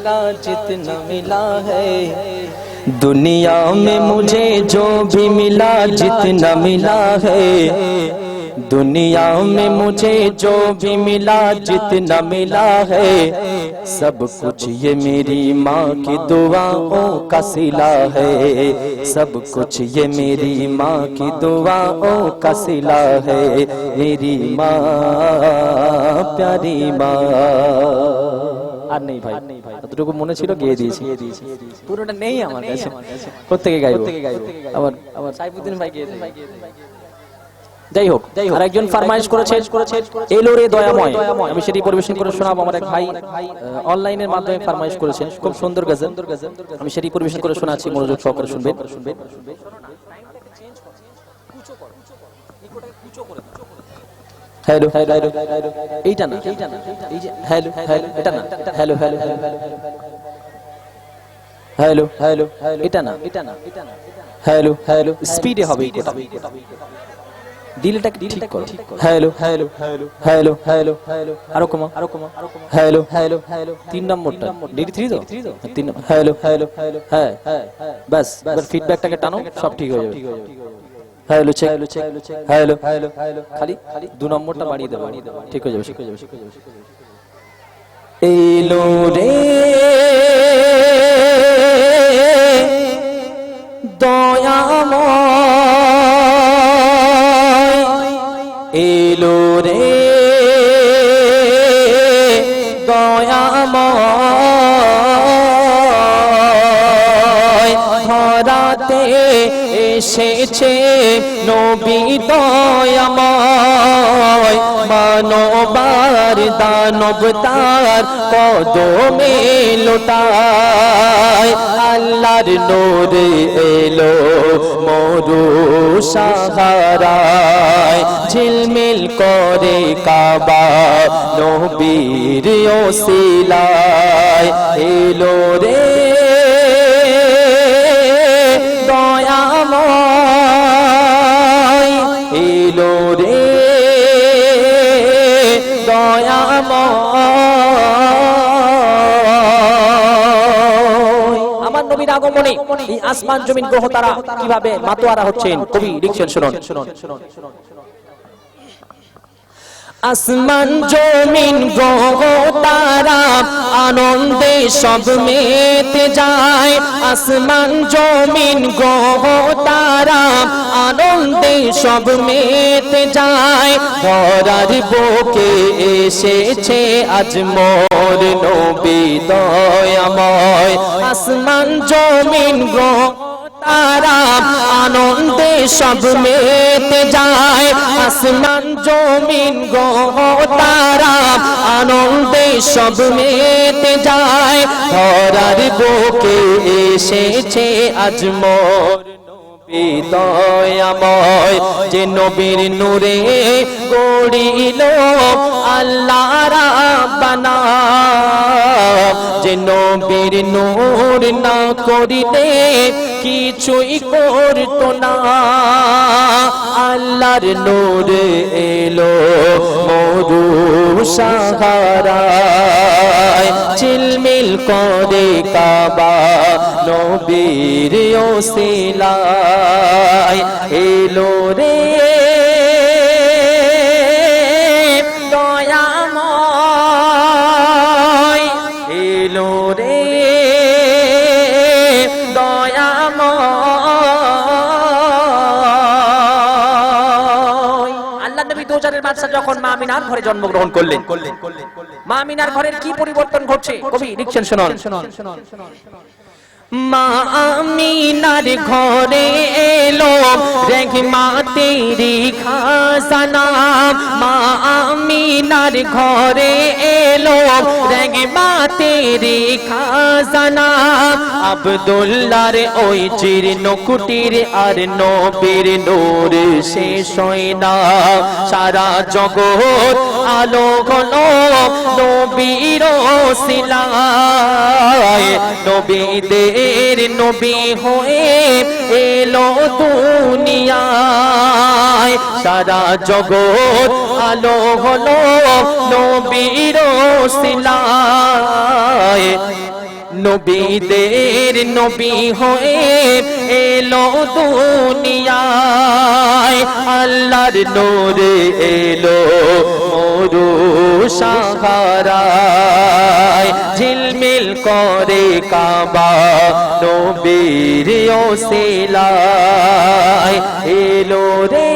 मिला जितना मिला है। दुनिया में मुझे जो भी मिला, जितना मिला है। दुनिया में मुझे जो भी मिला, जितना मिला है। सब कुछ ये मेरी माँ की दुआओं का सिला है। सब कुछ ये मेरी माँ की दुआओं का सिला है। मेरी माँ, प्यारी माँ। আর নেই ভাই। এতটুকু মনে ছিল গিয়ে দিয়েছি। পুরোটা নেই আমার কাছে। প্রত্যেকে গাইবো। আবার আবার সাইফুদ্দিন ভাই গিয়ে যাই হোক আর একজন ফারমাইশ করেছে। এলো রে দয়াময়। আমি সেটি পরিবেশন করে শোনাবো। আমার এক ভাই অনলাইনের মাধ্যমে ফারমাইশ করেছেন। খুব সুন্দর গজল। আমি সেটি পরিবেশন করে শোনাচ্ছি। মনোযোগ সহকারে শুনবেন। হ্যালো হ্যালো এইটা না এই যে হ্যালো হ্যালো এটা না হ্যালো হ্যালো হ্যালো হ্যালো এটা না এটা না হ্যালো হ্যালো স্পিডে হবে এটা দিলটাকে ঠিক করো hello hello hello hello hello আরও কমা আরও কমা হ্যালো হ্যালো হ্যালো তিন নম্বরটা ডিডি থ্রি তো তিন নম্বর হ্যালো হ্যালো হ্যাঁ ব্যাস এবার ফিডব্যাকটাকে টানো সব ঠিক হয়ে যাবে hello check hello check hello hello hello খালি খালি দু নম্বরটা বাড়িয়ে দেবো ঠিক হয়ে যাবে ঠিক হয়ে যাবে ঠিক হয়ে যাবে এলো রে এলো রে ধরাতে এসেছে, নবী দয়াময় মানবার দানব তার কদমে লোটায়। আল্লাহর নূর এলো মরু সাহারায়। ঝিলমিল করে কাবা নবীর ওসিলায়। এলো রে নবীর আগমনে এই আসমান জমিন গ্রহ তারা কীভাবে মাতোয়ারা হচ্ছেন? কবি লিখছেন, শুনুন। আসমান জমিন গ্রহ তারা আনন্দে সব মেতে যায়। আসমান জমিন গ্রহ তারা আনন্দে সব মেতে যায়। ধরার বুকে এসেছে আজ মোর নবী আসমান জমিন গ্রহ তারা আনন্দে সব মেতে যায়। আসমান জমিন গো, তারা আনন্দে সব মেতে যায়। ধরার বুকে এসেছে আজ মোর দয়াময় যে নবীর নূরে গড়িল, আল্লাহ রাব্বানা যে নবীর নূর না করিলে কিছুই করতো না। আল্লাহর নূর এলো মরু সাহারায় চিলমিল করে কাবা, নবীর ওসিলায়। এলো রে আল্লাহ নবী দোজারের বাদশা যখন মা আমিনার ঘরে জন্মগ্রহণ করলেন করলেন করলেন মা আমিনার ঘরের কি পরিবর্তন ঘটছে? কবি লিখছেন শুনুন। মা আমিনার ঘরে এলো রেখমা তেরি খাসানা মা আমিনার ঘরে এলো। রেখমা তেরি খাসানা আব্দুল্লাহর ওই চির কুটির আর নবীর নূর শেষ হয় না। সারা জগৎ আলো হলো নবীর সিলায় নবীদের নবী হয়ে এলো দুনিয়ায়। সারা জগৎ আলো হলো নবীর সিলায় নবীদের নবী হয়ে এলো দুনিয়ায়। আল্লাহর নূরে এলো মরু সাহারায় ঝিলমিল করে কাবা নবীর ওসিলায়। এলো রে